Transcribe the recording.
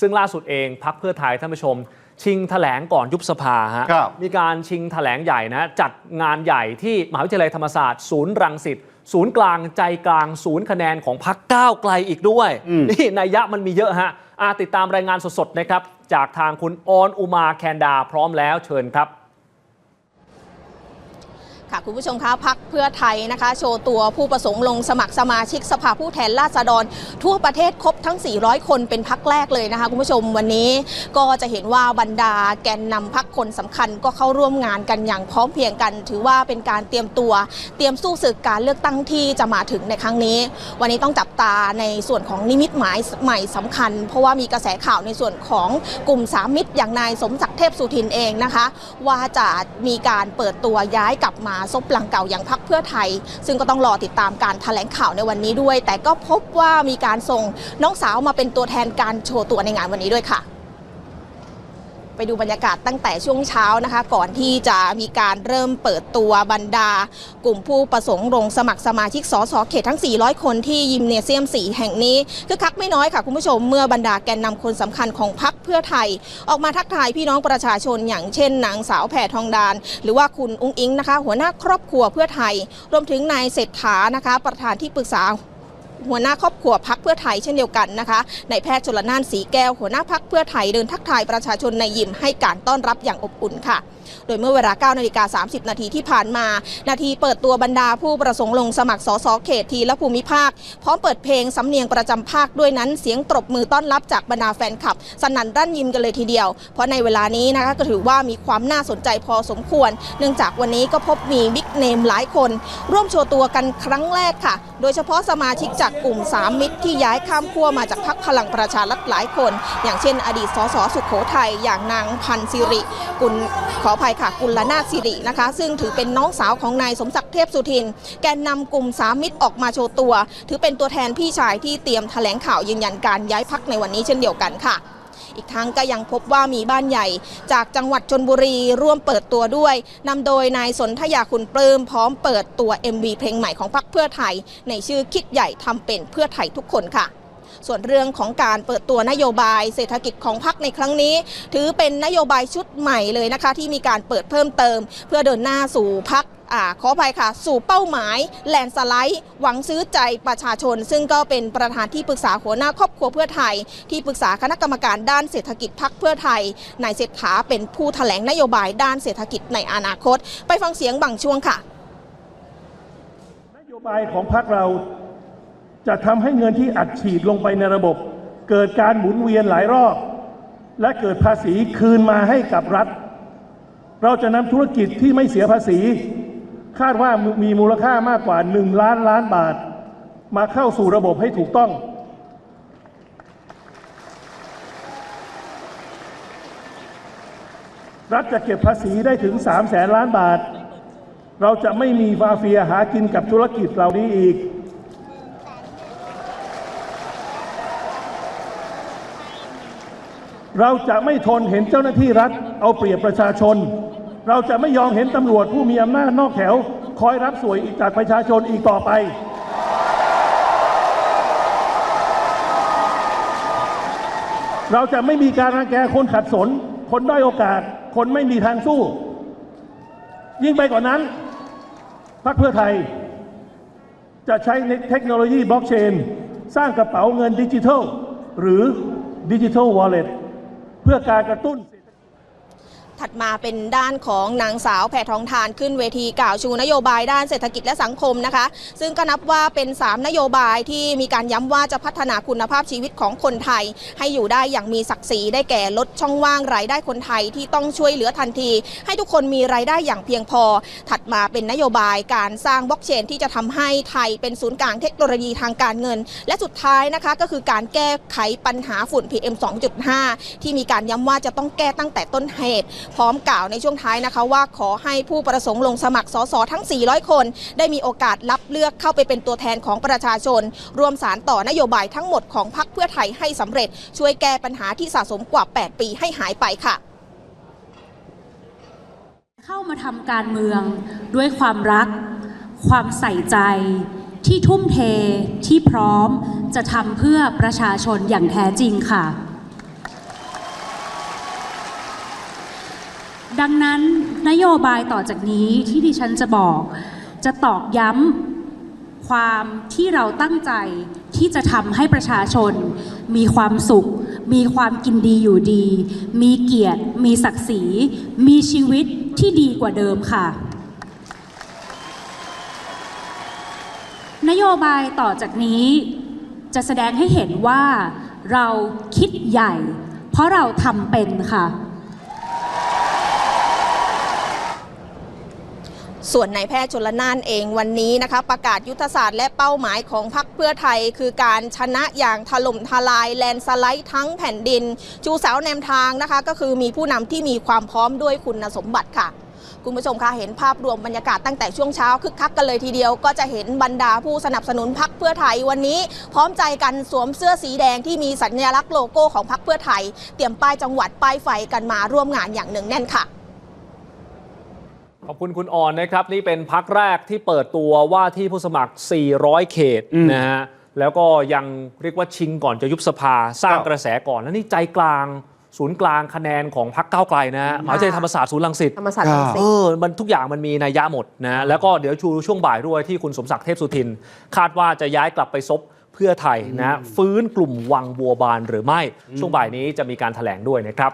ซึ่งล่าสุดเองพักเพื่อไทยท่านผู้ชม ชิงแถลงก่อนยุบสภาฮะครับ มีการชิงแถลงใหญ่นะจัดงานใหญ่ที่มหาวิทยาลัยธรรมศาสตร์ศูนย์รังสิตศูนย์กลางใจกลางศูนย์คะแนนของพักก้าวไกลอีกด้วยอืมนี่นัยยะมันมีเยอะฮะอาติดตามรายงานสดๆนะครับจากทางคุณออนอุมาแคนดาพร้อมแล้วเชิญครับ ค่ะคุณผู้ชมคะพักเพื่อไทยนะคะ โชว์ตัวผู้ประสงค์ลงสมัครสมาชิกสภาผู้แทนราษฎร ทั่วประเทศครบทั้ง 400 คนเป็นพักแรกเลยนะคะ คุณผู้ชมวันนี้ก็จะเห็นว่าบรรดาแกนนำพักคนสำคัญก็เข้าร่วมงานกันอย่างพร้อมเพรียงกัน ถือว่าเป็นการเตรียมตัว เตรียมสู้ศึกการเลือกตั้งที่จะมาถึงในครั้งนี้ วันนี้ต้องจับตาในส่วนของนิมิตหมายใหม่สำคัญ เพราะว่ามีกระแสข่าวในส่วนของกลุ่มสามมิตรอย่างนายสมศักดิ์เทพสุทินเองนะคะ ว่าจะมีการเปิดตัวย้ายกลับมาซบหลังเก่าอย่างพักเพื่อไทย ซึ่งก็ต้องรอติดตามการแถลงข่าวในวันนี้ด้วย แต่ก็พบว่ามีการส่งน้องสาวมาเป็นตัวแทนการโชว์ตัวในงานวันนี้ด้วยค่ะ ไปดูบรรยากาศตั้งแต่ช่วงเช้านะคะ ก่อนที่จะมีการเริ่มเปิดตัวบรรดา กลุ่มผู้ประสงค์ลงสมัครสมาชิกสสเขตทั้ง 400 คนที่ยิมเนเซียม 4 แห่งนี้คือคักไม่น้อยค่ะคุณผู้ชมเมื่อบรรดาแกนนำคนสำคัญของพักเพื่อไทย ออกมาทักทายพี่น้องประชาชนอย่างเช่นนางสาวแผ่ทองดาน หรือว่าคุณอุ้งอิงนะคะ หัวหน้าครอบครัวเพื่อไทย รวมถึงนายเศรษฐานะคะ ประธานที่ปรึกษา หัวหน้าครอบครัวพักเพื่อไทยเช่นเดียวกันนะคะในายแพทย์ชลนานสีแก้วหัวหน้าพักเพื่อไทยเดินทักทายประชาชนในยิมให้การต้อนรับอย่างอบอุ่นค่ะโดยเมื่อเวลา9นาฬิกา30 นาทีที่ผ่านมา นาทีเปิดตัวบรรดาผู้ประสงค์ลงสมัครสสเขตทีและภูมิภาค พร้อมเปิดเพลงสำเนียงประจำภาคด้วยนั้นเสียงตรบมือต้อนรับจากบรรดาแฟนคลับ สนั่นรั่นยิมกันเลยทีเดียว เพราะในเวลานี้นะคะก็ถือว่ามีความน่าสนใจพอสมควร เนื่องจากวันนี้ก็พบมีบิ๊กเนมหลายคน ร่วมโชว์ตัวกันครั้งแรกค่ะ โดยเฉพาะสมาชิกจากกลุ่มสามมิตรที่ย้ายข้ามขั้วมาจากพรรคพลังประชารัฐหลายคน อย่างเช่น อดีตสสสุขโขทัยอย่างนางพันธ์สิริกุลขออภัยค่ะกุลนาถสิรินะคะ ซึ่งถือเป็นน้องสาวของนายสมศักดิ์เทพสุทิน แกนนำกลุ่มสามมิตรออกมาโชว์ตัว ถือเป็นตัวแทนพี่ชายที่เตรียมแถลงข่าวยืนยันการย้ายพักในวันนี้เช่นเดียวกันค่ะอีกทั้งก็ยังพบว่ามีบ้านใหญ่ จากจังหวัดชนบุรีร่วมเปิดตัวด้วยนำโดยนายสนธยาคุณปลื้มพร้อมเปิดตัว MV เพลงใหม่ของพรรคเพื่อไทย ในชื่อคิดใหญ่ทำเป็นเพื่อไทยทุกคนค่ะ ส่วนเรื่องของการเปิดตัวนโยบายเศรษฐกิจของพรรคในครั้งนี้ ถือเป็นนโยบายชุดใหม่เลยนะคะ ที่มีการเปิดเพิ่มเติม เพื่อเดินหน้าสู่พักอขออภัยค่ะ สู่เป้าหมายแลนสไลด์หวังซื้อใจประชาชน ซึ่งก็เป็นประธานที่ปรึกษาหัวหน้าครอบครัวเพื่อไทย ที่ปรึกษาคณะกรรมการด้านเศรษฐกิจพักเพื่อไทยนายเศรษฐาเป็นผู้แถลงนโยบายด้านเศรษฐกิจในอนาคต ไปฟังเสียงบางช่วงค่ะ นโยบายของพรรคเรา จะทำให้เงินที่อัดฉีดลงไปในระบบ เกิดการหมุนเวียนหลายรอบ และเกิดภาษีคืนมาให้กับรัฐ เราจะนำธุรกิจที่ไม่เสียภาษี คาดว่ามีมูลค่ามากกว่า 1 ล้านล้านบาท มาเข้าสู่ระบบให้ถูกต้อง รัฐจะเก็บภาษีได้ถึง3แสนล้านบาท เราจะไม่มีมาเฟียหากินกับธุรกิจเหล่านี้อีก เราจะไม่ทนเห็นเจ้าหน้าที่รัฐ เอาเปรียบประชาชน เราจะไม่ยอมเห็นตำรวจผู้มีอำนาจนอกแถว คอยรับสวยจากประชาชนอีกต่อไป เราจะไม่มีการรังแกคนขัดสน คนด้อยโอกาส คนไม่มีทางสู้ ยิ่งไปกว่านั้นพรรคเพื่อไทย จะใช้เทคโนโลยีบล็อกเชน สร้างกระเป๋าเงินดิจิทัล หรือดิจิทัลวอลเล็ต เพื่อการกระตุ้น ถัดมาเป็นด้านของนางสาวแพทองทานขึ้นเวทีกล่าวชูนโยบายด้านเศรษฐกิจและสังคมนะคะ ซึ่งก็นับว่าเป็น 3 นโยบายที่มีการย้ำว่าจะพัฒนาคุณภาพชีวิตของคนไทย ให้อยู่ได้อย่างมีศักดิ์ศรีได้แก่ลดช่องว่างรายได้คนไทยที่ต้องช่วยเหลือทันที ให้ทุกคนมีรายได้อย่างเพียงพอ ถัดมาเป็นนโยบายการสร้างบล็อกเชนที่จะทำให้ไทยเป็นศูนย์กลางเทคโนโลยีทางการเงิน และสุดท้ายนะคะก็คือการแก้ไขปัญหาฝุ่น PM 2.5 ที่มีการย้ำว่าจะต้องแก้ตั้งแต่ต้นเหตุพร้อมกล่าวในช่วงท้ายนะคะว่าขอให้ผู้ประสงค์ลงสมัครสสทั้ง 400 คน ได้มีโอกาสรับเลือกเข้าไปเป็นตัวแทนของประชาชน รวมสารต่อนโยบายทั้งหมดของพรรคเพื่อไทยให้สำเร็จ ช่วยแก้ปัญหาที่สะสมกว่า 8 ปีให้หายไปค่ะ เข้ามาทำการเมืองด้วยความรัก ความใส่ใจที่ทุ่มเทที่พร้อมจะทำเพื่อประชาชนอย่างแท้จริงค่ะ ดังนั้นนโยบายต่อจากนี้ที่ดิฉันจะบอก จะตอกย้ำความที่เราตั้งใจที่จะทำให้ประชาชน มีความสุข มีความกินดีอยู่ดี มีเกียรติ มีศักดิ์ศรี มีชีวิตที่ดีกว่าเดิมค่ะ นโยบายต่อจากนี้จะแสดงให้เห็นว่าเราคิดใหญ่ เพราะเราทำเป็นค่ะ ส่วนนายแพทย์ชนละนานเองวันนี้นะคะ ประกาศยุทธศาสตร์และเป้าหมายของพรรคเพื่อไทย คือการชนะอย่างถล่มทลายแลนด์สไลด์ทั้งแผ่นดิน ชูเสาแนมทางนะคะ ก็คือมีผู้นำที่มีความพร้อมด้วยคุณสมบัติค่ะคุณผู้ชมคะเห็นภาพรวมบรรยากาศตั้งแต่ช่วงเช้าคึกคักกันเลยทีเดียวก็จะเห็นบรรดาผู้สนับสนุนพรรคเพื่อไทยวันนี้ พร้อมใจกันสวมเสื้อสีแดงที่มีสัญลักษณ์โลโก้ของพรรคเพื่อไทย เตรียมป้ายจังหวัดป้ายไฟกันมาร่วมงานอย่างหนึ่งแน่นค่ะ ขอบคุณคุณออนนะครับ นี่เป็นพักแรกที่เปิดตัวว่าที่ผู้สมัคร 400 เขตอืมนะฮะแล้วก็ยังเรียกว่าชิงก่อนจะยุบสภาสร้างครับกระแสก่อน แล้วนี่ใจกลางศูนย์กลางคะแนนของพักก้าวไกลนะฮะมหาวิทยาลัยธรรมศาสตร์ศูนย์รังสิตธรรมศาสตร์รังสิเอตอมันทุกอย่างมันมีนัยยะหมดนะแล้วก็เดี๋ยวชูช่วงบ่ายด้วยที่คุณสมศักดิ์เทพสุทิน คาดว่าจะย้ายกลับไปซบเพื่อไทยนะฟื้นกลุ่มวังบัวบานหรือไม่ช่วงบ่ายนี้จะมีการแถลงด้วยนะครับ